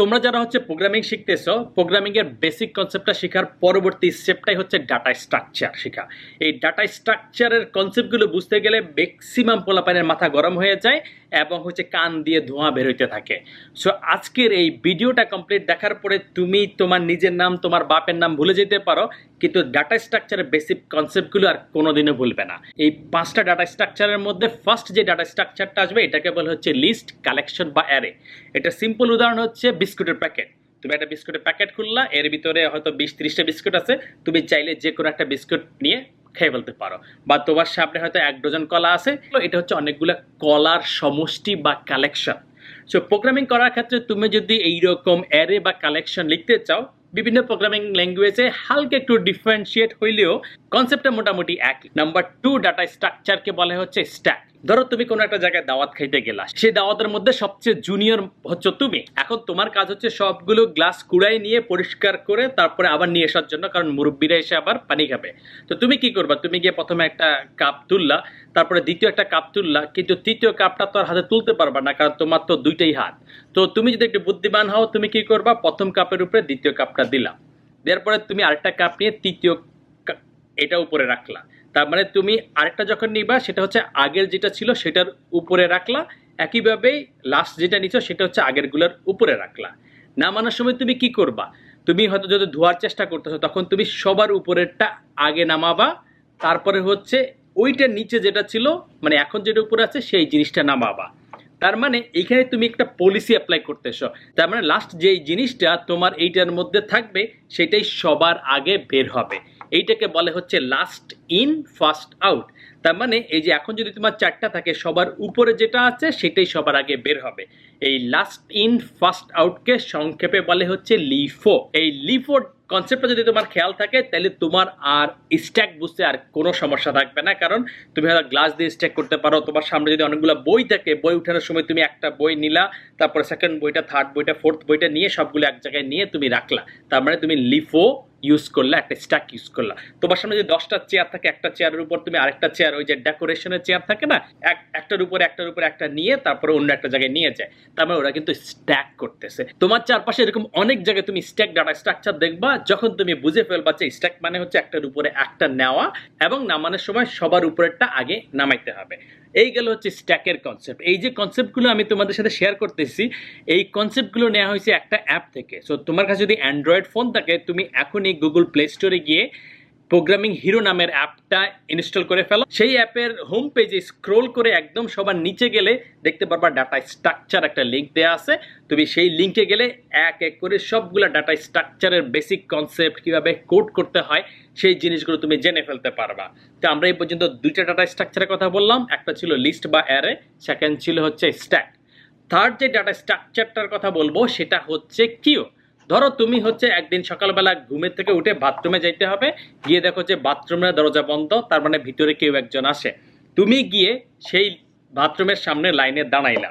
তোমরা যারা হচ্ছে প্রোগ্রামিং শিখতেছো প্রোগ্রামিং এর বেসিক কনসেপ্টটা শেখার পরবর্তী স্টেপটাই হচ্ছে ডাটা স্ট্রাকচার শেখা। এই ডাটা স্ট্রাকচারের কনসেপ্টগুলো বুঝতে গেলে ম্যাক্সিমাম পোলাপানের মাথা গরম হয়ে যায় এবং হচ্ছে কান দিয়ে ধোঁয়া বের হইতে থাকে। সো আজকের এই ভিডিওটা কমপ্লিট দেখার পরে তুমি তোমার নিজের নাম, তোমার বাপের নাম ভুলে যেতে পারো, কিন্তু ডাটা স্ট্রাকচারের বেসিক কনসেপ্টগুলো আর কোনোদিনও ভুলবে না। এই পাঁচটা ডাটা স্ট্রাকচারের মধ্যে ফার্স্ট যে ডাটা স্ট্রাকচারটা আসবে, এটাকে বলা হচ্ছে লিস্ট কালেকশন বা অ্যারে এটা সিম্পল উদাহরণ হচ্ছে বিস্কুটের প্যাকেট। তুমি একটা বিস্কুটের প্যাকেট খুললা, এর ভিতরে হয়তো বিশ ত্রিশটা বিস্কুট আছে, তুমি চাইলে যে কোনো একটা বিস্কুট নিয়ে খেয়ে ফেলতে পারো। বা তোমার সামনে হয়তো এক ডজন কলা আছে, এটা হচ্ছে অনেকগুলো কলার সমষ্টি বা কালেকশন সো প্রোগ্রামিং করার ক্ষেত্রে তুমি যদি এইরকম অ্যারে বা কালেকশন লিখতে চাও, বিভিন্ন প্রোগ্রামিং ল্যাঙ্গুয়েজে হালকা একটু ডিফারেন্সিয়েট হইলেও কনসেপ্টটা মোটামুটি এক নাম্বার টু ডাটা স্ট্রাকচারকে বলা হচ্ছে স্ট্যাক ধরো তুমি কোনো একটা জায়গায় দাওয়াত খাইতে গেলা, সেই দাওয়াতের মধ্যে সবচেয়ে জুনিয়র হচ্ছে তুমি। এখন তোমার কাজ হচ্ছে সবগুলো গ্লাস কুড়াই নিয়ে পরিষ্কার করে তারপরে আবার নিয়ে আসার জন্য, কারণ মুরব্বীরা এসে আবার পানি খাবে। তো তুমি কি করবা? তুমি গিয়ে প্রথমে একটা কাপ তুললা, তারপরে দ্বিতীয় একটা কাপ তুললা, কিন্তু তৃতীয় কাপটা তো আর হাতে তুলতে পারবা না, কারণ তোমার তো দুইটাই হাত। তো তুমি যদি একটু বুদ্ধিমান হও, তুমি কি করবা? প্রথম কাপের উপরে দ্বিতীয় কাপটা দিলা। দেওয়ার পরে তুমি আরেকটা কাপ নিয়ে তৃতীয় এটা উপরে রাখলা। তার মানে তুমি আরেকটা যখন নিবা, সেটা হচ্ছে আগের যেটা ছিল সেটার উপরে রাখলা। একইভাবেই লাস্ট যেটা নিচ্ছ সেটা হচ্ছে আগেরগুলোর উপরে রাখলা। নামানোর সময় তুমি কি করবা? তুমি হয়তো যদি ধোয়ার চেষ্টা করতেছো, তখন তুমি সবার উপরেরটা আগে নামাবা। তারপরে হচ্ছে ওইটার নিচে যেটা ছিল মানে এখন যেটা উপরে আছে, সেই জিনিসটা নামাবা। তার মানে এখানে তুমি একটা পলিসি অ্যাপ্লাই করতেছো। তার মানে লাস্ট যেই জিনিসটা তোমার এইটার মধ্যে থাকবে, সেটাই সবার আগে বের হবে। এইটাকে বলে হচ্ছে লাস্ট ইন ফার্স্ট আউট তার মানে এই যে এখন যদি তোমার চারটা থাকে, সবার উপরে যেটা আছে, সেটাই সবার আগে বের হবে। এই লাস্ট ইন ফার্স্ট আউটকে সংক্ষেপে বলে হচ্ছে লিফো এই লিফো কনসেপ্টটা যদি তোমার খেয়াল থাকে, তাহলে তোমার আর স্ট্যাক বুঝতে আর কোনো সমস্যা থাকবে না। কারণ তুমি হয়তো গ্লাস দিয়ে স্ট্যাক করতে পারো, তোমার সামনে যদি অনেকগুলো বই থাকে, বই উঠানোর সময় তুমি একটা বই নিলা, তারপরে সেকেন্ড বইটা থার্ড বইটা ফোর্থ বইটা নিয়ে সবগুলো এক জায়গায় নিয়ে তুমি রাখলা। তার মানে তুমি লিফো ইউজ করলে, একটা স্ট্যাক ইউজ করলা। তোমার সামনে যদি দশটা চেয়ার থাকে, একটা চেয়ারের উপর তুমি আরেকটা চেয়ার ওই যে ডেকোরেশনের চেয়ার থাকে না, এক, একটার উপর একটার উপর একটা নিয়ে তারপরে অন্য একটা জায়গায় নিয়ে যায়। তার মানে ওরা কিন্তু স্ট্যাক করতেছে। তোমার চারপাশে এরকম অনেক জায়গায় তুমি স্ট্যাক ডাটা স্ট্রাকচার দেখবা, যখন তুমি বুঝে ফেলবা যে স্ট্যাক মানে হচ্ছে একটার উপরে একটা নেওয়া এবং নামানোর সময় সবার উপরেরটা আগে নামাইতে হবে। এই গেল হচ্ছে স্ট্যাকের কনসেপ্ট এই যে কনসেপ্টগুলো আমি তোমাদের সাথে শেয়ার করতেছি, এই কনসেপ্টগুলো নেওয়া হয়েছে একটা অ্যাপ থেকে। সো তোমার কাছে যদি অ্যান্ড্রয়েড ফোন থাকে, তুমি এখনই গুগল প্লে স্টোরে গিয়ে প্রোগ্রামিং হিরো নামের অ্যাপটা ইনস্টল করে ফেলো। সেই অ্যাপের হোম পেজে স্ক্রোল করে একদম সবার নিচে গেলে দেখতে পারবা ডাটা স্ট্রাকচার একটা লিঙ্ক দেওয়া আছে। তুমি সেই লিঙ্কে গেলে এক এক করে সবগুলো ডাটা স্ট্রাকচারের বেসিক কনসেপ্ট কীভাবে কোড করতে হয়, সেই জিনিসগুলো তুমি জেনে ফেলতে পারবা। তো আমরা এই পর্যন্ত দুইটা ডাটা স্ট্রাকচারের কথা বললাম, একটা ছিল লিস্ট বা অ্যারে সেকেন্ড ছিল হচ্ছে স্ট্যাক থার্ড যে ডাটা স্ট্রাকচারটার কথা বলব, সেটা হচ্ছে কিউ ধরো তুমি হচ্ছে একদিন সকালবেলা ঘুমের থেকে উঠে বাথরুমে যাইতে হবে, গিয়ে দেখো যে বাথরুমের দরজা বন্ধ, তার মানে ভিতরে কেউ একজন আসে। তুমি গিয়ে সেই বাথরুমের সামনে লাইনে দাঁড়াইলা।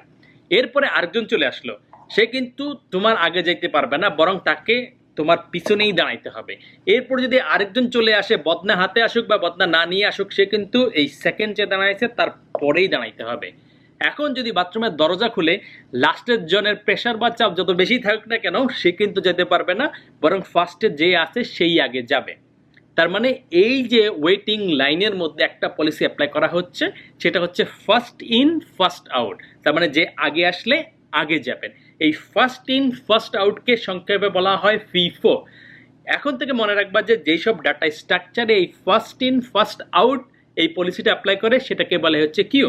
এরপরে আরেকজন চলে আসলো। সে কিন্তু তোমার আগে যাইতে পারবে না, বরং তাকে তোমার পিছনেই দাঁড়াইতে হবে। এরপর যদি আরেকজন চলে আসে, বদনা হাতে আসুক বা বদনা না নিয়ে আসুক, সে কিন্তু এই সেকেন্ড যে দাঁড়াইছে, তার পরেই দাঁড়াইতে হবে। এখন যদি বাথরুমের দরজা খুলে লাস্টের জনের প্রেশার বা চাপ যত বেশি থাকুক না কেন, সে কিন্তু যেতে পারবে না, বরং ফার্স্টে যে আছে সেই আগে যাবে। তার মানে এই যে ওয়েটিং লাইনের মধ্যে একটা পলিসি অ্যাপ্লাই করা হচ্ছে, সেটা হচ্ছে ফার্স্ট ইন ফার্স্ট আউট তার মানে যে আগে আসলে আগে যাবেন। এই ফার্স্ট ইন ফার্স্ট আউটকে সংক্ষেপে বলা হয় ফিফো এখন থেকে মনে রাখবা যে যেসব ডাটা স্ট্রাকচারে এই ফার্স্ট ইন ফার্স্ট আউট এই পলিসিটা অ্যাপ্লাই করে, সেটাকে বলে হচ্ছে কিউ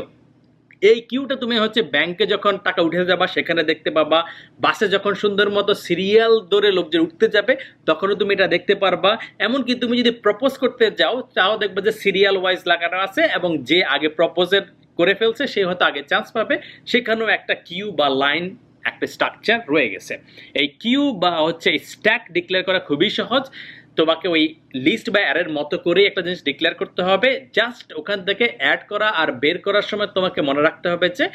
এই কিউটা তুমি হচ্ছে ব্যাংকে যখন টাকা উঠে যাবা, সেখানে দেখতে পাবা বাসে যখন সুন্দর মতো সিরিয়াল ধরে লোকজন উঠতে যাবে, তখনও তুমি এটা দেখতে পারবা। এমনকি তুমি যদি প্রপোজ করতে যাও, তাও দেখবে যে সিরিয়াল ওয়াইজ লাগানো আছে এবং যে আগে প্রপোজের করে ফেলছে, সে হয়তো আগে চান্স পাবে। সেখানেও একটা কিউ বা লাইন একটা স্ট্রাকচার রয়ে গেছে। এই কিউ বা হচ্ছে স্ট্যাক ডিক্লেয়ার করা খুবই সহজ। তোমাকে ওই লিস্ট বা অ্যারের মতো করেই একটা জিনিস ডিক্লেয়ার করতে হবে। জাস্ট ওখান থেকে অ্যাড করা আর বের করার সময় তোমাকে মনে রাখতে হবে যে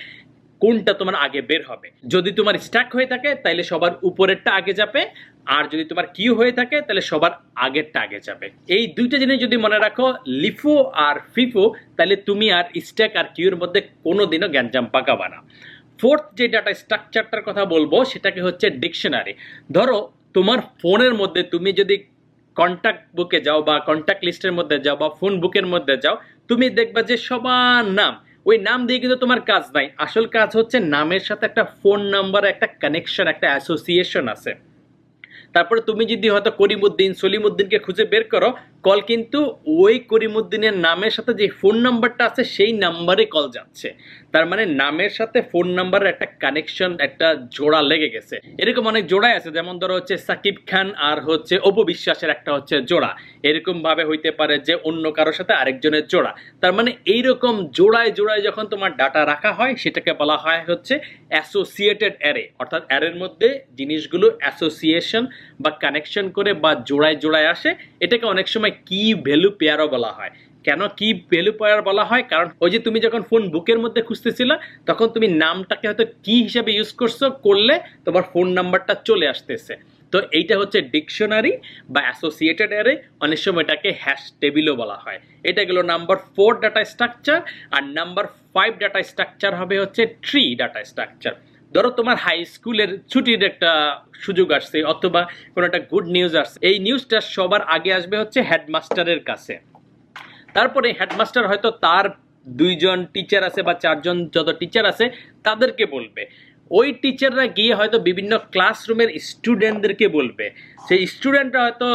কোনটা তোমার আগে বের হবে। যদি তোমার স্ট্যাক হয়ে থাকে তাহলে সবার উপরেরটা আগে যাবে। আর যদি তোমার কিউ হয়ে থাকে তাহলে সবার আগেরটা আগে যাবে। এই দুইটা জিনিস যদি মনে রাখো, লিফো আর ফিফো তাহলে তুমি আর স্ট্যাক আর কিউর মধ্যে কোনো কোনোদিনও গ্যাঞ্জাম পাকাবা না। ফোর্থ যে ডাটা স্ট্রাকচারটার কথা বলব, সেটাকে হচ্ছে ডিকশনারি ধরো, তোমার ফোনের মধ্যে তুমি যদি কন্ট্যাক্ট বুকে যাও বা কন্ট্যাক্ট লিস্টের মধ্যে যাও বা ফোন বুকের মধ্যে যাও, তুমি দেখবা যে সবার নাম, ওই নাম দিয়ে কিন্তু তোমার কাজ নাই। আসল কাজ হচ্ছে নামের সাথে একটা ফোন নাম্বার একটা কানেকশন একটা অ্যাসোসিয়েশন আছে। তারপরে তুমি যদি হয়তো করিমুদ্দিন, সলিমুদ্দিনকে খুঁজে বের করো, কল কিন্তু ওই করিমুদ্দিনের নামের সাথে যে ফোন নাম্বারটা আছে, সেই নাম্বারে কল যাচ্ছে। তার মানে নামের সাথে ফোন নাম্বারের একটা কানেকশন একটা জোড়া লেগে গেছে। এরকম অনেক জোড়াই আছে, যেমন ধরো হচ্ছে সাকিব খান আর হচ্ছে অপু বিশ্বাসের একটা হচ্ছে জোড়া। এরকম ভাবে হইতে পারে যে অন্য কারোর সাথে আরেকজনের জোড়া। তার মানে এইরকম জোড়ায় জোড়ায় যখন তোমার ডাটা রাখা হয়, সেটাকে বলা হয় হচ্ছে অ্যাসোসিয়েটেড অ্যারে অর্থাৎ অ্যারের মধ্যে জিনিসগুলো অ্যাসোসিয়েশন বা কানেকশন করে বা জোড়ায় জোড়ায় আসে, এটাকে অনেক সময় কি ভ্যালু পেয়ারও বলা হয়। কেন কি ভ্যালু পেয়ার বলা হয়? কারণ ওই যে তুমি যখন ফোন বুকের মধ্যে খুঁজতেছিলে, তখন তুমি নামটাকে হয়তো কি হিসাবে ইউজ করছ, করলে তোমার ফোন নাম্বারটা চলে আসতেছে। তো এইটা হচ্ছে ডিকশনারি বা অ্যাসোসিয়েটেড অ্যারে অনেক সময় এটাকে হ্যাশ টেবিলও বলা হয়। এটা গেল নাম্বার ফোর ডাটা স্ট্রাকচার আর নাম্বার ফাইভ ডাটা স্ট্রাকচার হবে হচ্ছে ট্রি ডাটা স্ট্রাকচার ধরো তোমার হাই স্কুলের ছুটির একটা সুযোগ আসছে, অথবা কোনো একটা গুড নিউজ আসছে। এই নিউজটা সবার আগে আসবে হচ্ছে হেডমাস্টারের কাছে। তারপরে হেডমাস্টার হয়তো তার দুইজন টিচার আছে বা চারজন যত টিচার আছে, তাদেরকে বলবে। ওই টিচাররা গিয়ে হয়তো বিভিন্ন ক্লাসরুমের স্টুডেন্টদেরকে বলবে। সেই স্টুডেন্টরা হয়তো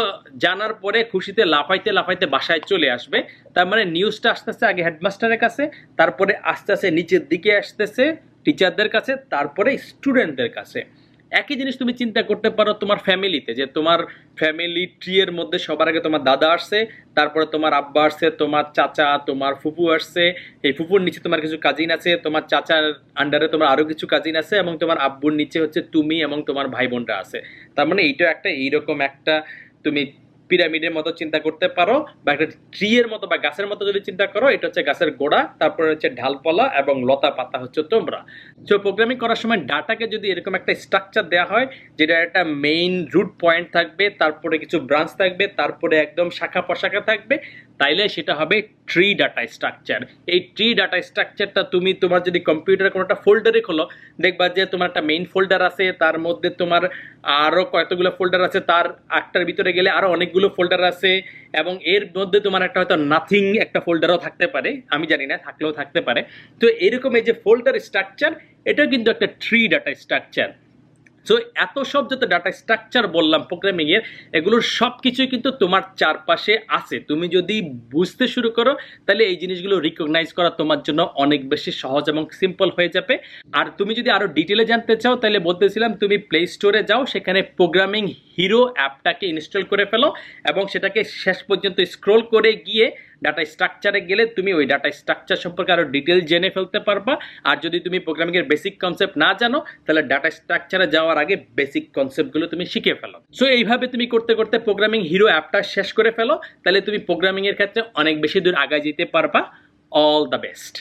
জানার পরে খুশিতে লাফাইতে লাফাইতে বাসায় চলে আসবে। তার মানে নিউজটা আসতেছে আগে হেডমাস্টারের কাছে, তারপরে আস্তে আস্তে নিচের দিকে আসতেছে। টিচারদের কাছে, তারপরে স্টুডেন্টদের কাছে। একই জিনিস তুমি চিন্তা করতে পারো তোমার ফ্যামিলিতে যে তোমার ফ্যামিলি ট্রি এর মধ্যে সবার আগে তোমার দাদা আসছে, তারপরে তোমার আব্বা আসছে, তোমার চাচা, তোমার ফুপু আসছে, এই ফুপুর নিচে তোমার কিছু কাজিন আছে, তোমার চাচার আন্ডারে তোমার আরও কিছু কাজিন আছে এবং তোমার আব্বুর নিচে হচ্ছে তুমি এবং তোমার ভাই বোনরা আছে। তার মানে এইটা একটা, এইরকম একটা তুমি পিরামিডের মতো চিন্তা করতে পারো বা একটা ট্রি এর মতো বা গাছের মতো যদি চিন্তা করো, এটা হচ্ছে গাছের গোড়া, তারপরে হচ্ছে ঢালপালা এবং লতা পাতা হচ্ছে তোমরা। সো প্রোগ্রামিং করার সময় ডাটাকে যদি এরকম একটা স্ট্রাকচার দেওয়া হয়, যেটা একটা মেইন রুট পয়েন্ট থাকবে, তারপরে কিছু ব্রাঞ্চ থাকবে, তারপরে একদম শাখা প্রশাখা থাকবে, তাইলে সেটা হবে ট্রি ডাটা স্ট্রাকচার এই ট্রি ডাটা স্ট্রাকচারটা তুমি তোমার যদি কম্পিউটারে কোনো একটা ফোল্ডারে খোলো, দেখবা যে তোমার একটা মেইন ফোল্ডার আছে, তার মধ্যে তোমার আরও কতগুলো ফোল্ডার আছে, তার একটার ভিতরে গেলে আরও অনেকগুলো ফোল্ডার আছে এবং এর মধ্যে তোমার একটা হয়তো নাথিং একটা ফোল্ডারও থাকতে পারে, আমি জানি না, থাকলেও থাকতে পারে। তো এরকম এই যে ফোল্ডার স্ট্রাকচার এটা কিন্তু একটা ট্রি ডাটা স্ট্রাকচার সো এত সব যত ডাটা স্ট্রাকচার বললাম প্রোগ্রামিং এর, এগুলোর সব কিছুই কিন্তু তোমার চারপাশে আছে। তুমি যদি বুঝতে শুরু করো, তাহলে এই জিনিসগুলো রিকগনাইজ করা তোমার জন্য অনেক বেশি সহজ এবং সিম্পল হয়ে যাবে। আর তুমি যদি আরও ডিটেলে জানতে চাও, তাহলে বলতেছিলাম তুমি প্লে স্টোরে যাও, সেখানে প্রোগ্রামিং হিরো অ্যাপটাকে ইনস্টল করে ফেলো এবং সেটাকে শেষ পর্যন্ত স্ক্রোল করে গিয়ে ডাটা স্ট্রাকচারে গেলে তুমি ওই ডাটা স্ট্রাকচার সম্পর্কে আরও ডিটেল জেনে ফেলতে পারবা। আর যদি তুমি প্রোগ্রামিংয়ের বেসিক কনসেপ্ট না জানো, তাহলে ডাটা স্ট্রাকচারে যাওয়ার আগে বেসিক কনসেপ্টগুলো তুমি শিখে ফেলো। সো এইভাবে তুমি করতে করতে প্রোগ্রামিং হিরো অ্যাপটা শেষ করে ফেলো। তাহলে তুমি প্রোগ্রামিংয়ের ক্ষেত্রে অনেক বেশি দূর আগায় যেতে পারবা। All the best